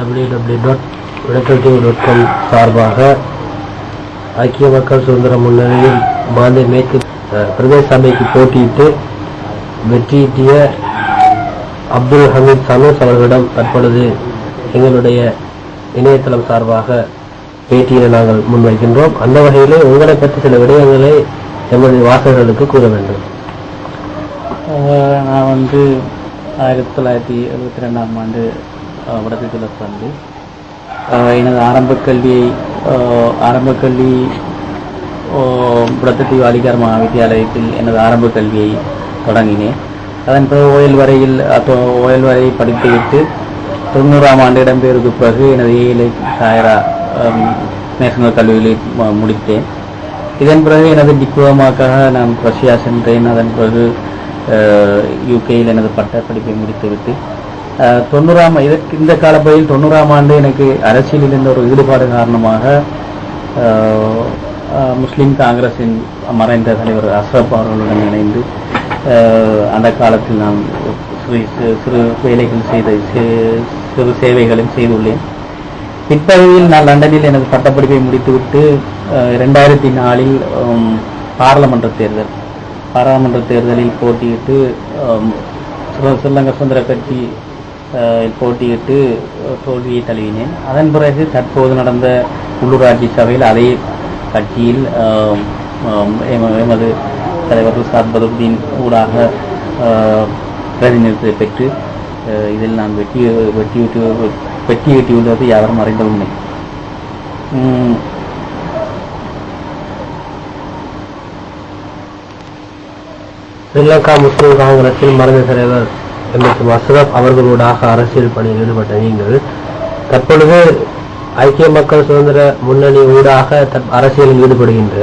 Alternative dot com சார்பாக ஐக்கிய மக்கள் சுதந்திர முன்னணியில் மாந்தை மேற்கு பிரதேச சபைக்கு போட்டியிட்டு வெற்றியீட்டிய அப்துல் ஹமீத் சனோஸ் அவர்களிடம் தற்பொழுது எங்களுடைய இணையதளம் சார்பாக பேட்டியை நாங்கள் முன்வைக்கின்றோம். அந்த வகையிலே உங்களை பற்றி சில விடயங்களை எமது வாசகர்களுக்கு கூற வேண்டும். நான் வந்து ஆயிரத்தி தொள்ளாயிரத்தி எழுபத்தி ரெண்டாம் ஆண்டு வடக்கு கிழக்கு எனது ஆரம்ப கல்வியை ஆரம்ப கல்வி புடத்தீவு அலிகார் மகாவித்தியாலயத்தில் எனது ஆரம்ப கல்வியை தொடங்கினேன். அதன் பிறகு ஓயல் வரையில் ஓயல் வரை படித்துவிட்டு தொண்ணூறாம் ஆண்டு இடம்பெயர்வுக்கு பிறகு எனது ஏழை சாயரா நேஷனல் கல்லூரியில் முடித்தேன். இதன் பிறகு எனது டிப்ளோமாக்காக நான் ரஷ்யா சென்றேன். அதன் பிறகு யூகேயில் எனது பட்ட படிப்பை முடித்துவிட்டு தொண்ணூறாம் இதற்கு இந்த காலப்பகுதியில் தொண்ணூறாம் ஆண்டு எனக்கு அரசியலில் இருந்த ஒரு ஈடுபாடு காரணமாக முஸ்லீம் காங்கிரஸின் மறைந்த தலைவர் அஸ்ரப் அவர்களுடன் இணைந்து அந்த காலத்தில் நான் சிறு சிறு- சிறு வேலைகள் செய்த சிறு சேவைகளும் செய்துள்ளேன். பிற்பகுதியில் நான் லண்டனில் எனது பட்டப்படிப்பை முடித்துவிட்டு ரெண்டாயிரத்தி இரண்டாயிரத்தி நாலில் பாராளுமன்ற தேர்தல் பாராளுமன்ற தேர்தலில் போட்டியிட்டு ஸ்ரீலங்கா சுதந்திர கட்சி போட்டியிட்டு தோல்வியை தழுவினேன். அதன் பிறகு தற்போது நடந்த உள்ளூராட்சி சபையில் அதே கட்சியில் எமது தலைவர் உஸ்தாத் பதுருதீன் ஊடாக அஹ், பிரதிநிதித்துவத்தை பெற்று இதில் நான் வெட்டி வெற்றியிட்டு வெட்டி வெட்டியுள்ளது யாரும் அறிந்த உண்மை ஸ்ரீலங்கா முஸ்லிம் காங்கிரஸில் மறைந்த தலைவர் எம் மசரப் அவர்களூடாக அரசியல் பணியில் ஈடுபட்ட நீங்கள் தற்பொழுது ஐக்கிய மக்கள் சுதந்திர முன்னணி ஊடாக அரசியலில் ஈடுபடுகின்ற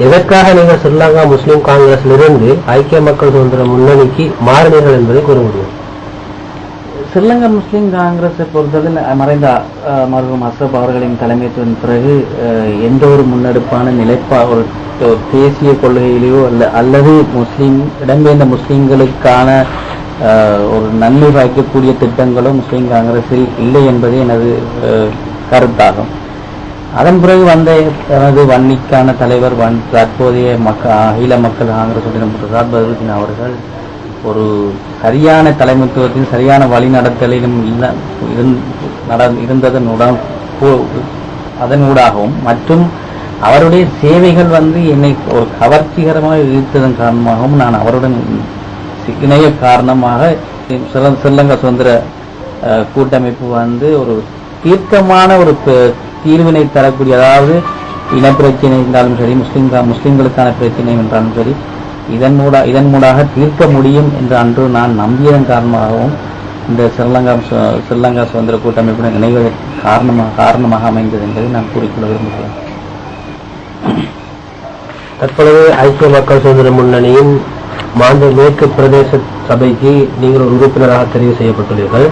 எதற்காக நீங்கள் ஸ்ரீலங்கா முஸ்லிம் காங்கிரஸிலிருந்து ஐக்கிய மக்கள் சுதந்திர முன்னணிக்கு மாறினீர்கள் என்பதை கூற முடியும். ஸ்ரீலங்கா முஸ்லிம் காங்கிரஸை பொறுத்தவரையில் மறைந்த அஹ், மருகும் அசப் அவர்களின் தலைமைத்துவின் பிறகு எந்த ஒரு முன்னெடுப்பான நிலைப்பா ஒரு தேசிய கொள்கையிலேயோ அல்ல அல்லது முஸ்லீம் இடம்பெயர்ந்த முஸ்லீம்களுக்கான ஒரு நன்மை பாய்க்கக்கூடிய திட்டங்களும் முஸ்லீம் காங்கிரஸில் இல்லை என்பதே எனது கருத்தாகும். அதன் பிறகு வந்த எனது வன்னிக்கான தலைவர் வன் தற்போதைய மக்க அகில மக்கள் காங்கிரஸ் பிரசாத் பகவதின் அவர்கள் ஒரு சரியான தலைமைத்துவத்தின் சரியான வழிநடத்தலிலும் இல்லை இருந்- நட- அதனூடாகவும் மற்றும் அவருடைய சேவைகள் வந்து என்னை ஒரு கவர்ச்சிகரமாக ஈர்த்ததன் காரணமாகவும் நான் அவருடன் சி- இணைய காரணமாக ஸ்ரீலங்கா சுதந்திர கூட்டமைப்பு வந்து ஒரு தீர்க்கமான ஒரு தீர்வினை தரக்கூடிய அதாவது இனப்பிரச்சனை என்றாலும் சரி முஸ்லிம் முஸ்லிம்களுக்கான பிரச்சனை என்றாலும் சரி இதன் மூட இதன் மூடாக தீர்க்க முடியும் என்று அன்று நான் நம்பியதன் காரணமாகவும் இந்த ஸ்ரீலங்கா சு- ஸ்ரீலங்கா சுதந்திர கூட்டமைப்புடன் இணைவதற்கு காரணமாக காரணமாக அமைந்தது என்பதை நான் கூறிக்கொள்ள விரும்புகிறேன். தற்பொழுது ஐக்கிய மக்கள் சுதந்திர முன்னணியின் மாந்தை மேற்கு பிரதேச சபைக்கு நீங்கள் ஒரு உறுப்பினராக தெரிவு செய்யப்பட்டுள்ளீர்கள்.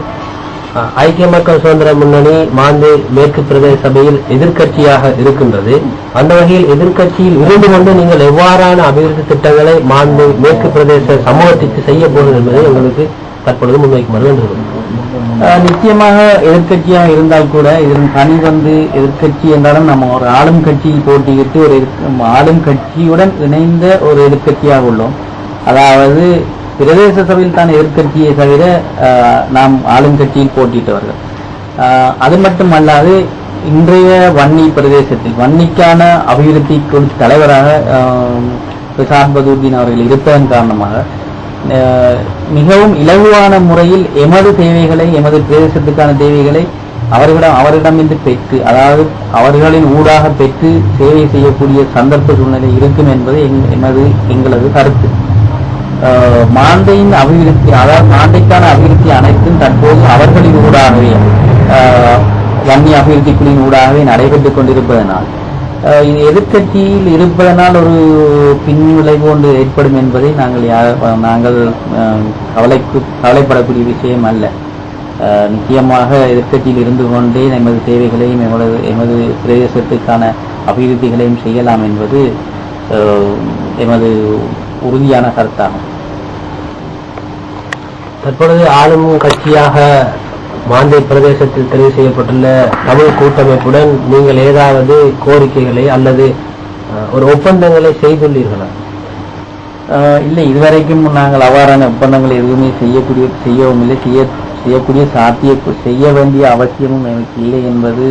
ஐக்கிய மக்கள் சுதந்திர முன்னணி மாந்தை மேற்கு பிரதேச சபையில் எதிர்க்கட்சியாக இருக்கின்றது. அந்த வகையில் எதிர்க்கட்சியில் இருந்து கொண்டு நீங்கள் எவ்வாறான அபிவிருத்தி திட்டங்களை மாந்தை மேற்கு பிரதேச சமூகத்திற்கு செய்ய போகிறது என்பதை எங்களுக்கு தற்பொழுது முன்வைக்குமாறு வேண்டும் நிச்சயமாக எதிர்கட்சியாக இருந்தால் கூட இதன் பணி வந்து எதிர்க்கட்சி என்றாலும் நம்ம ஒரு ஆளும் கட்சியில் போட்டியிட்டு ஒரு ஆளும் கட்சியுடன் இணைந்த ஒரு எதிர்கட்சியாக உள்ளோம். அதாவது பிரதேச சபையில் தான் எதிர்க்கட்சியை தவிர நாம் ஆளுங்கட்சியில் போட்டியிட்டவர்கள். அது மட்டுமல்லாது இன்றைய வன்னி பிரதேசத்தில் வன்னிக்கான அபிவிருத்தி குழு தலைவராக அஹ், பிரசாத் பதூர்தீன் அவர்கள் இருப்பதன் காரணமாக மிகவும் இலகுவான முறையில் எமது தேவைகளை எமது பிரதேசத்துக்கான தேவைகளை அவர்களிடம் அவரிடமிருந்து பெற்று அதாவது அவர்களின் ஊடாக பெற்று சேவை செய்யக்கூடிய சந்தர்ப்ப சூழ்நிலை இருக்கும் என்பது எங்- எமது எங்களது கருத்து. மாந்தையின் அபிவிருத்தி அதாவது மாந்தைக்கான அபிவிருத்தி அனைத்தும் தற்போது அவர்களின் ஊடாகவே வன்னி அபிவிருத்தி குழுவின் ஊடாகவே நடைபெற்று கொண்டிருப்பதனால் இது எதிர்க்கட்சியில் இருப்பதனால் ஒரு பின் விளைவு ஒன்று ஏற்படும் என்பதை நாங்கள் நாங்கள் கவலைக்கு கவலைப்படக்கூடிய விஷயம் அல்ல. நிச்சயமாக எதிர்க்கட்சியில் இருந்து கொண்டே எமது தேவைகளையும் எமது எமது பிரதேசத்துக்கான அபிவிருத்திகளையும் செய்யலாம் என்பது எமது உறுதியான கருத்தாகும். தற்பொழுது ஆளும் கட்சியாக மாந்தை பிரதேசத்தில் தெரிவு செய்யப்பட்டுள்ள தமிழ் கூட்டமைப்புடன் நீங்கள் ஏதாவது கோரிக்கைகளை அல்லது ஒரு ஒப்பந்தங்களை செய்துள்ளீர்களா? இல்லை. இதுவரைக்கும் நாங்கள் அவ்வாறான ஒப்பந்தங்கள் எதுவுமே செய்யக்கூடிய செய்யவும் இல்லை. செய்ய செய்யக்கூடிய சாத்திய செய்ய வேண்டிய அவசியமும் எனக்கு இல்லை என்பது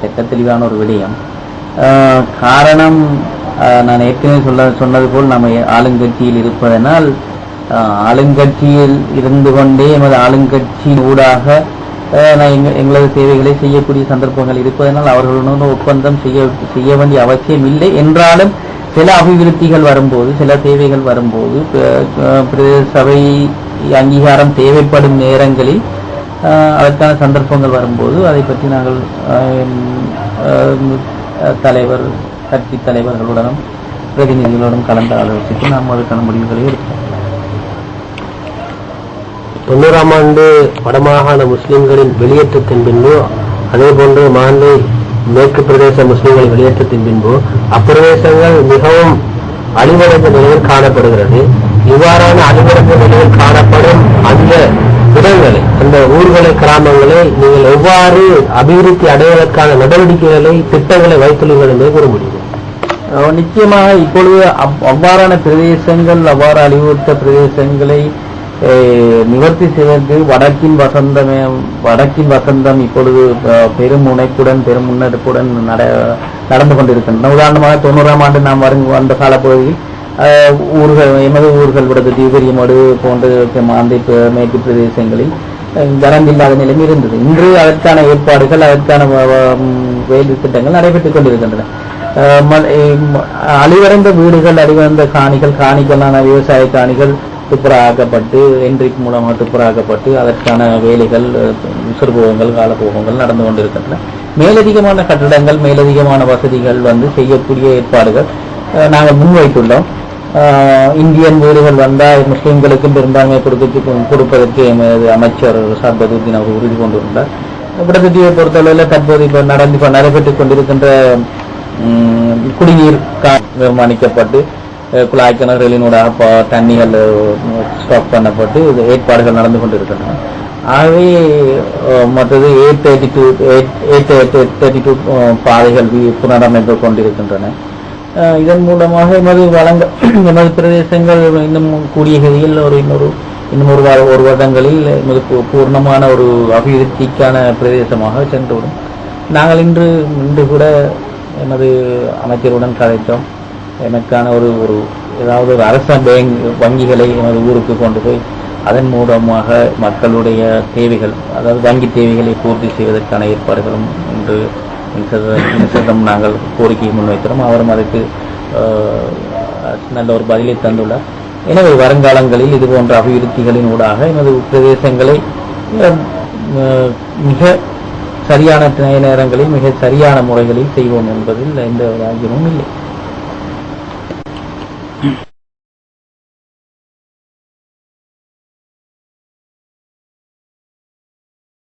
திட்ட தெளிவான ஒரு விடயம். காரணம் நான் ஏற்கனவே சொல்ல சொன்னது போல் நம்ம ஆளுங்கட்சியில் இருப்பதனால் ஆளுங்கட்சியில் இருந்து கொண்டே எமது ஆளுங்கட்சி ஊடாக நான் எங்களது சேவைகளை செய்யக்கூடிய சந்தர்ப்பங்கள் இருப்பதனால் அவர்களுடன் ஒப்பந்தம் செய்ய செய்ய வேண்டிய அவசியம் இல்லை. என்றாலும் சில அபிவிருத்திகள் வரும்போது சில தேவைகள் வரும்போது பிரதேச சபை அங்கீகாரம் தேவைப்படும் நேரங்களில் அதற்கான சந்தர்ப்பங்கள் வரும்போது அதை பற்றி நாங்கள் தலைவர் கட்சி தலைவர்களுடனும் பிரதிநிதிகளுடன் கலந்து ஆலோசித்து நாம் அதற்கான முடிவுகளை எடுப்போம். தொண்ணூறாம் ஆண்டு வடமாகாண முஸ்லிம்களின் வெளியேற்றத்தின் பின்பு அதே போன்று மாந்தை மேற்கு பிரதேச முஸ்லிம்களின் வெளியேற்றத்தின் பின்பு அப்பிரதேசங்கள் மிகவும் அழிவடைந்த நிலையில் காணப்படுகிறது. இவ்வாறான அழிவடைந்த நிலையில் காணப்படும் அந்த இடங்களை அந்த ஊர்களை கிராமங்களை நீங்கள் எவ்வாறு அபிவிருத்தி அடைவதற்கான நடவடிக்கைகளை திட்டங்களை வைத்துள்ளீர்கள் என்பதை கூற முடியும். நிச்சயமாக இப்பொழுது அவ்- அவ்வாறான பிரதேசங்கள் அவ்வாறு அழிவுறுத்த பிரதேசங்களை நிவர்த்தி செய்வதற்கு வடக்கின் வசந்தமே வடக்கின் வசந்தம் இப்பொழுது பெரும் முனைப்புடன் பெரும் முன்னெடுப்புடன் நட நடந்து கொண்டிருக்கின்றன. உதாரணமாக தொண்ணூறாம் ஆண்டு நாம் வரும் வந்த காலப்பகுதியில் அஹ், ஊர்கள் எமது ஊர்கள் விடுத்து தீபரியமடு போன்ற மாந்தை மேற்கு பிரதேசங்களில் அஹ், கரண்ட் இல்லாத நிலைமை இருந்தது. இன்று அதற்கான ஏற்பாடுகள் அதற்கான வ- வேலை திட்டங்கள் நடைபெற்றுக் கொண்டிருக்கின்றன. அஹ் அழிவடைந்த வீடுகள் அழிவடைந்த காணிகள் காணிகளான விவசாய காணிகள் துப்புராக்கப்பட்டு என்ட்ரிக் மூலமாக துப்புராக்கப்பட்டு அதற்கான வேலைகள் அஹ், காலபோகங்கள் நடந்து கொண்டிருக்கின்றன. மேலதிகமான கட்டிடங்கள் மேலதிகமான வசதிகள் வந்து செய்யக்கூடிய ஏற்பாடுகள் நாங்கள் முன்வைத்துள்ளோம். இந்தியன் வீடுகள் வந்தால் முஸ்லீம்களுக்கும் பெரும்பான்மை கொடுக்க கொடுப்பதற்கு எமது அமைச்சர் சார்பதுதீன் அவர் உறுதி கொண்டிருந்தார். விடத்தீவை பொறுத்தளவில் தற்போது இப்போ நடந்து நடைபெற்றுக் கொண்டிருக்கின்ற குடிநீர் நிர்மாணிக்கப்பட்டு குழாய் கிணறுகளினூடாக தண்ணிகள் ஸ்டாக் பண்ணப்பட்டு ஏற்பாடுகள் நடந்து கொண்டிருக்கின்றன. ஆகவே மற்றது eight thirty two eight thirty two பாதைகள் புனரமைப்பு கொண்டிருக்கின்றன. இதன் மூலமாக எமது வளங்க எமது பிரதேசங்கள் இன்னும் கூடிய கதியில் ஒரு இன்னொரு இன்னும் ஒரு வார ஒரு வருடங்களில் எமது பூர்ணமான ஒரு அபிவிருத்திக்கான பிரதேசமாக சென்றுவிடும் நாங்கள் இன்று இன்று கூட எமது அமைச்சருடன் கதைத்தோம். எனக்கான ஒரு ஒரு ஏதாவது ஒரு அரச பேங்க் வங்கிகளை எனது ஊருக்கு கொண்டு போய் அதன் மூலமாக மக்களுடைய தேவைகள் அதாவது வங்கி தேவைகளை பூர்த்தி செய்வதற்கான ஏற்பாடுகளும் இன்று நாங்கள் கோரிக்கையை முன்வைக்கிறோம் அவரும் அதுக்கு நல்ல ஒரு பதிலை தந்துள்ளார். எனவே வருங்காலங்களில் இது போன்ற அபிவிருத்திகளின் ஊடாக எனது பிரதேசங்களை மிக சரியான நேரங்களில் மிக சரியான முறைகளில் செய்வோம் என்பதில் எந்த ஆகியமும் இல்லை.